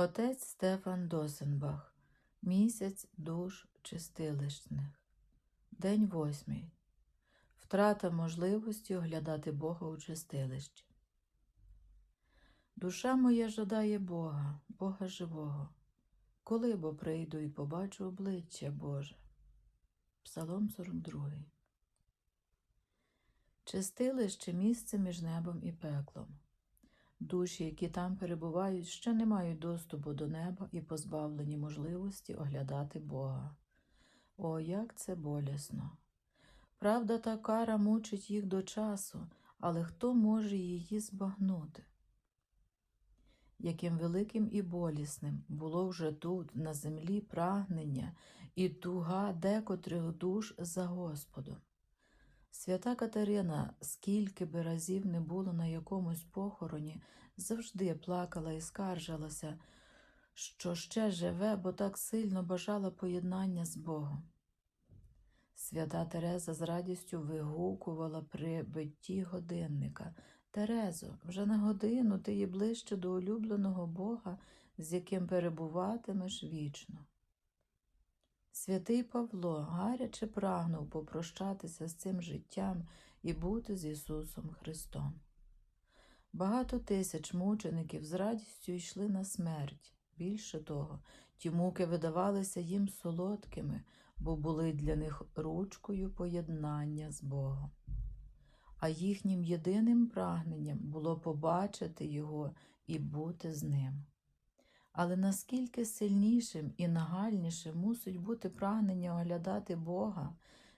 Отець Стефан Досенбах. Місяць душ чистилищних. День восьмий. Втрата можливості оглядати Бога у чистилищі. Душа моя жадає Бога, Бога живого. Коли бо прийду і побачу обличчя Боже. Псалом 42. Чистилище місце між небом і пеклом. Душі, які там перебувають, ще не мають доступу до неба і позбавлені можливості оглядати Бога. О, як це болісно! Правда, та кара мучить їх до часу, але хто може її збагнути? Яким великим і болісним було вже тут, на землі, прагнення і туга декотрих душ за Господом. Свята Катерина, скільки би разів не було на якомусь похороні, завжди плакала і скаржилася, що ще живе, бо так сильно бажала поєднання з Богом. Свята Тереза з радістю вигукувала при битті годинника. Терезо, вже на годину ти є ближче до улюбленого Бога, з яким перебуватимеш вічно. Святий Павло гаряче прагнув попрощатися з цим життям і бути з Ісусом Христом. Багато тисяч мучеників з радістю йшли на смерть. Більше того, ті муки видавалися їм солодкими, бо були для них ручкою поєднання з Богом. А їхнім єдиним прагненням було побачити Його і бути з ним. Але наскільки сильнішим і нагальнішим мусить бути прагнення оглядати Бога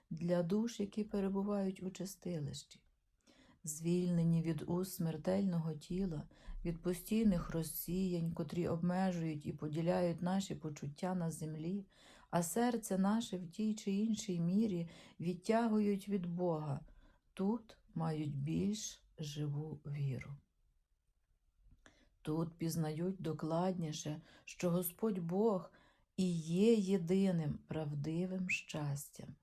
для душ, які перебувають у чистилищі, звільнені від уст смертельного тіла, від постійних розсіянь, котрі обмежують і поділяють наші почуття на землі, а серце наше в тій чи іншій мірі відтягують від Бога, тут мають більш живу віру. Тут пізнають докладніше, що Господь Бог і є єдиним правдивим щастям.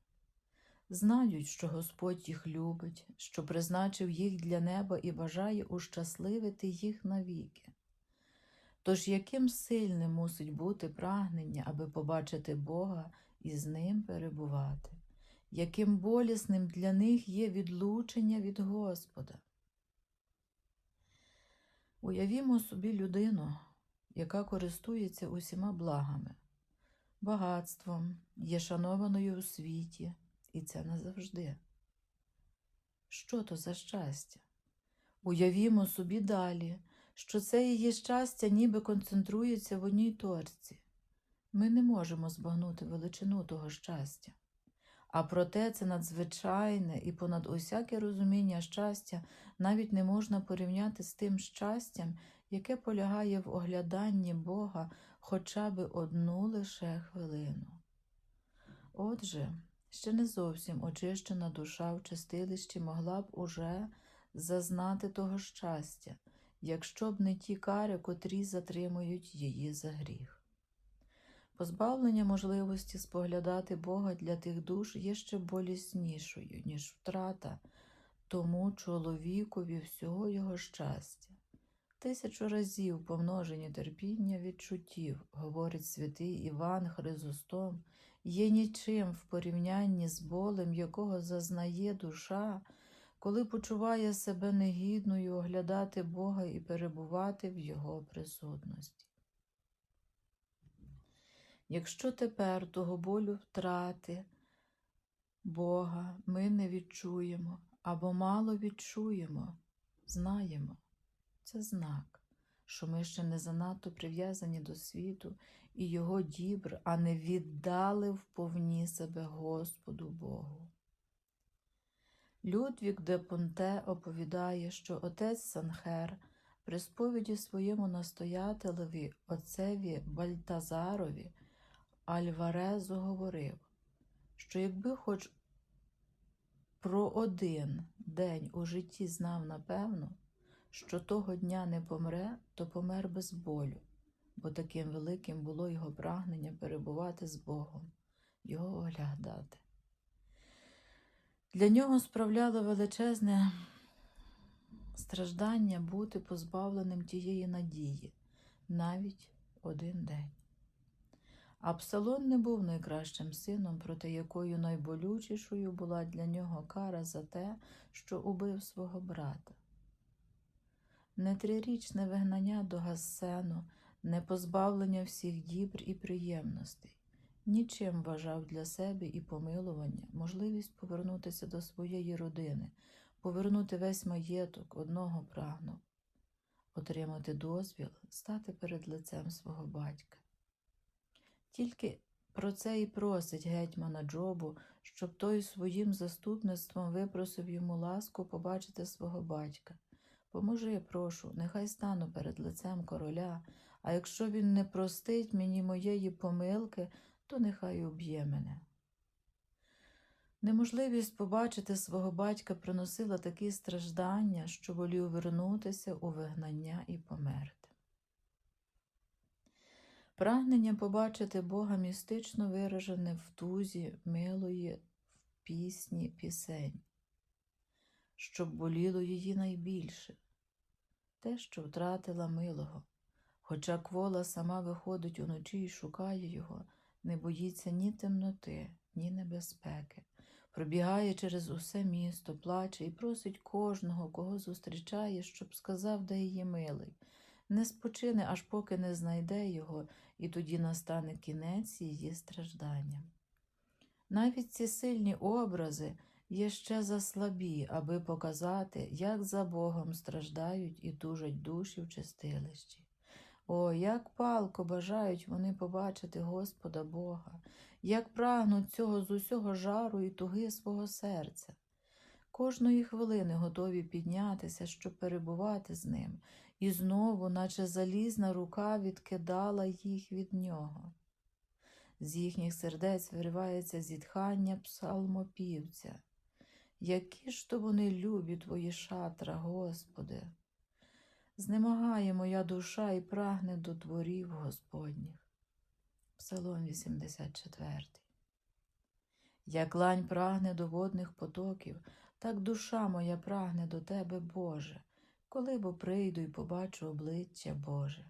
Знають, що Господь їх любить, що призначив їх для неба і бажає ущасливити їх навіки. Тож яким сильним мусить бути прагнення, аби побачити Бога і з ним перебувати, яким болісним для них є відлучення від Господа. Уявімо собі людину, яка користується усіма благами, багатством, є шанованою у світі, і це назавжди. Що то за щастя? Уявімо собі далі, що це її щастя ніби концентрується в одній точці. Ми не можемо збагнути величину того щастя. А проте це надзвичайне і понад усяке розуміння щастя навіть не можна порівняти з тим щастям, яке полягає в огляданні Бога хоча б одну лише хвилину. Отже, ще не зовсім очищена душа в чистилищі могла б уже зазнати того щастя, якщо б не ті кари, котрі затримують її за гріх. Позбавлення можливості споглядати Бога для тих душ є ще боліснішою, ніж втрата тому чоловікові всього його щастя. Тисячу разів помножені терпіння відчуттів, говорить святий Іван Хризостом, є нічим в порівнянні з болем, якого зазнає душа, коли почуває себе негідною оглядати Бога і перебувати в Його присутності. Якщо тепер того болю втрати Бога ми не відчуємо або мало відчуємо, знаємо, це знак, що ми ще не занадто прив'язані до світу і Його дібр, а не віддали вповні себе Господу Богу. Людвік де Понте оповідає, що отець Санхер при сповіді своєму настоятелеві отцеві Бальтазарові Альварезо говорив, що якби хоч про один день у житті знав напевно, що того дня не помре, то помер без болю, бо таким великим було його прагнення перебувати з Богом, його оглядати. Для нього справляло величезне страждання бути позбавленим тієї надії, навіть один день. Абсалон не був найкращим сином, проти якою найболючішою була для нього кара за те, що убив свого брата. Не трирічне вигнання до Гассену, не позбавлення всіх дібр і приємностей, нічим вважав для себе і помилування можливість повернутися до своєї родини, повернути весь маєток одного прагнув, отримати дозвіл, стати перед лицем свого батька. Тільки про це і просить гетьмана Джобу, щоб той своїм заступництвом випросив йому ласку побачити свого батька. Поможи, прошу, нехай стану перед лицем короля, а якщо він не простить мені моєї помилки, то нехай уб'є мене. Неможливість побачити свого батька приносила такі страждання, що волів вернутися у вигнання і померти. Прагнення побачити Бога містично виражене в тузі милої в пісні пісень, щоб боліло її найбільше, те, що втратила милого. Хоча квола сама виходить уночі і шукає його, не боїться ні темноти, ні небезпеки, пробігає через усе місто, плаче і просить кожного, кого зустрічає, щоб сказав, де її милий. Не спочине, аж поки не знайде його, і тоді настане кінець її стражданням. Навіть ці сильні образи є ще заслабі, аби показати, як за Богом страждають і тужать душі в чистилищі. О, як палко бажають вони побачити Господа Бога, як прагнуть цього з усього жару і туги свого серця. Кожної хвилини готові піднятися, щоб перебувати з ним, і знову, наче залізна рука, відкидала їх від нього. З їхніх сердець виривається зітхання псалмопівця. Які ж то вони любі твої шатра, Господи! Знемагає моя душа і прагне до дворів Господніх. Псалом 84. Як лань прагне до водних потоків, так душа моя прагне до Тебе, Боже, коли бо прийду і побачу обличчя Боже.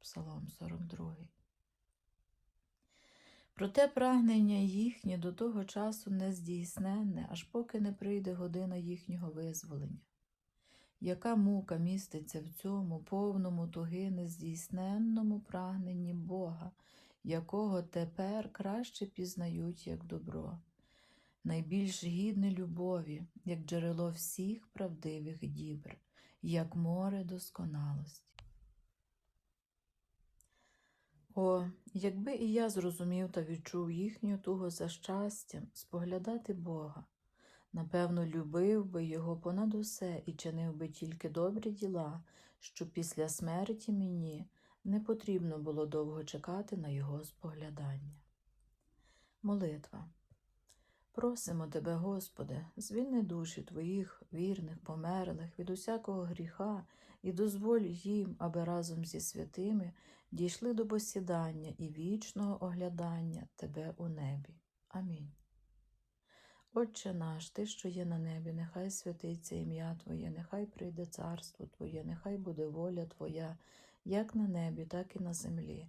Псалом 42. Проте прагнення їхнє до того часу не здійсненне, аж поки не прийде година їхнього визволення. Яка мука міститься в цьому повному туги нездійсненному прагненні Бога, якого тепер краще пізнають як добро, найбільш гідне любові, як джерело всіх правдивих дібр, як море досконалості. О, якби і я зрозумів та відчув їхню тугу за щастям споглядати Бога, напевно, любив би його понад усе і чинив би тільки добрі діла, щоб після смерті мені не потрібно було довго чекати на його споглядання. Молитва. Просимо Тебе, Господи, звільни душі Твоїх вірних, померлих від усякого гріха і дозволь їм, аби разом зі святими дійшли до посідання і вічного оглядання Тебе у небі. Амінь. Отче наш, Ти, що є на небі, нехай святиться ім'я Твоє, нехай прийде царство Твоє, нехай буде воля Твоя, як на небі, так і на землі.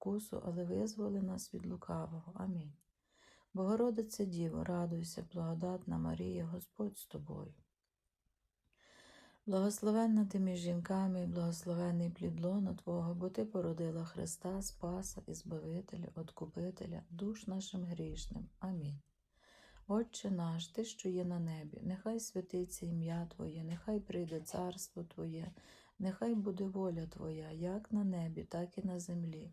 спокусу, але визволи нас від лукавого. Амінь. Богородице Діво, радуйся, благодатна Марія, Господь з тобою. Благословенна ти між жінками, і благословенний плід лона Твого, бо Ти породила Христа, Спаса і Збавителя, Откупителя, душ нашим грішним. Амінь. Отче наш, Ти, що є на небі, нехай святиться ім'я Твоє, нехай прийде царство Твоє, нехай буде воля Твоя, як на небі, так і на землі.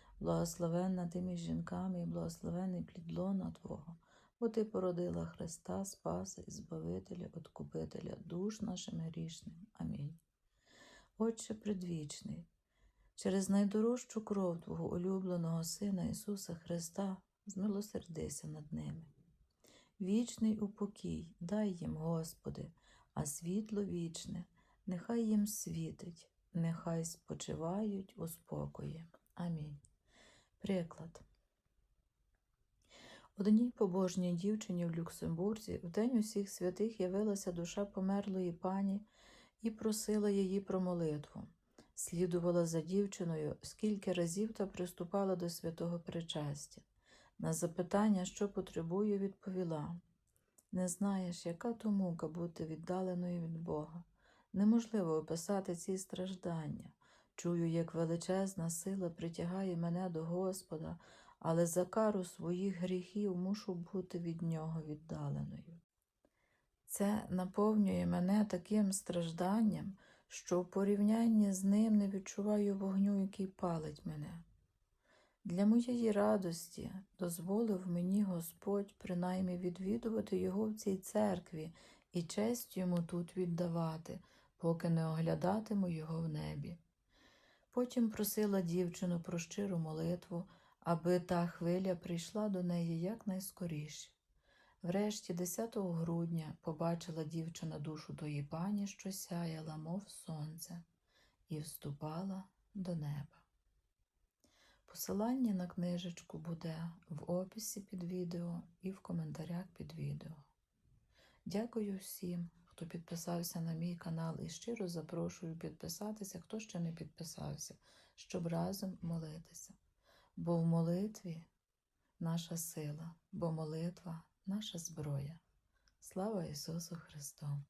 благословенна ти між жінками і благословений плід лона Твого, бо Ти породила Христа, Спаса і Збавителя, Откупителя, душ нашим грішним. Амінь. Отче предвічний, через найдорожчу кров Твого улюбленого Сина Ісуса Христа, змилосердися над ними. Вічний упокій, дай їм, Господи, а світло вічне, нехай їм світить, нехай спочивають у спокої. Приклад. Одній побожній дівчині в Люксембурзі в день усіх святих явилася душа померлої пані і просила її про молитву. Слідувала за дівчиною, скільки разів та приступала до святого причастя. На запитання, що потребує, відповіла Не знаєш, яка то мука бути віддаленою від Бога. Неможливо описати ці страждання. Чую, як величезна сила притягає мене до Господа, але за кару своїх гріхів мушу бути від Нього віддаленою. Це наповнює мене таким стражданням, що в порівнянні з ним не відчуваю вогню, який палить мене. Для моєї радості дозволив мені Господь принаймні відвідувати його в цій церкві і честь йому тут віддавати, поки не оглядатиму його в небі. Потім просила дівчину про щиру молитву, аби та хвиля прийшла до неї якнайскоріше. Врешті, 10 грудня, побачила дівчина душу тої пані, що сяяла, мов сонце, і вступала до неба. Посилання на книжечку буде в описі під відео і в коментарях під відео. Дякую всім, хто підписався на мій канал і щиро запрошую підписатися, хто ще не підписався, щоб разом молитися. Бо в молитві наша сила, бо молитва наша зброя. Слава Ісусу Христу!